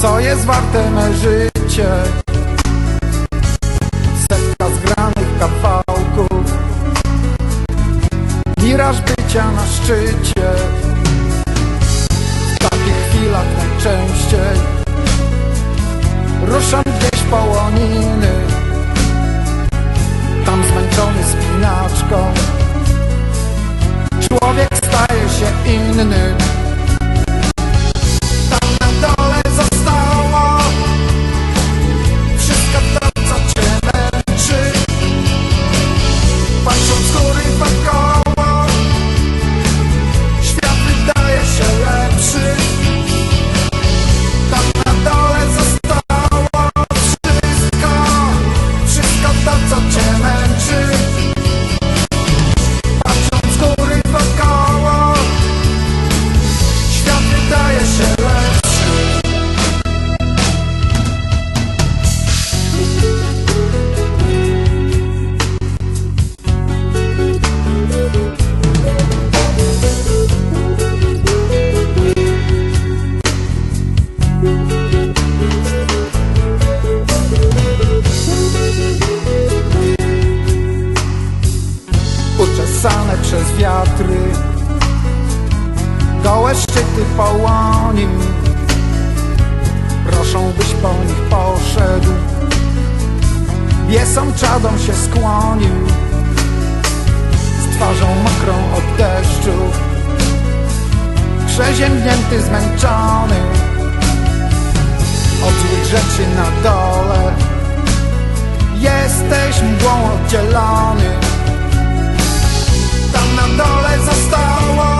co jest warte me życie? Setka zgranych kawałków. Miraż bycia na szczycie. W takich chwilach najczęściej. Ruszam gdzieś po łoniny. Tam zmęczony spinaczką. Człowiek staje się inny. Uczesane przez wiatry. Gołe szczyty połonim Proszą byś po nich poszedł. Biesom czadom się skłonił. Z twarzą mokrą od deszczu. Przeziębnięty, zmęczony od złych rzeczy na dole. Jesteś mgłą oddzielony. Tam na dole zostało.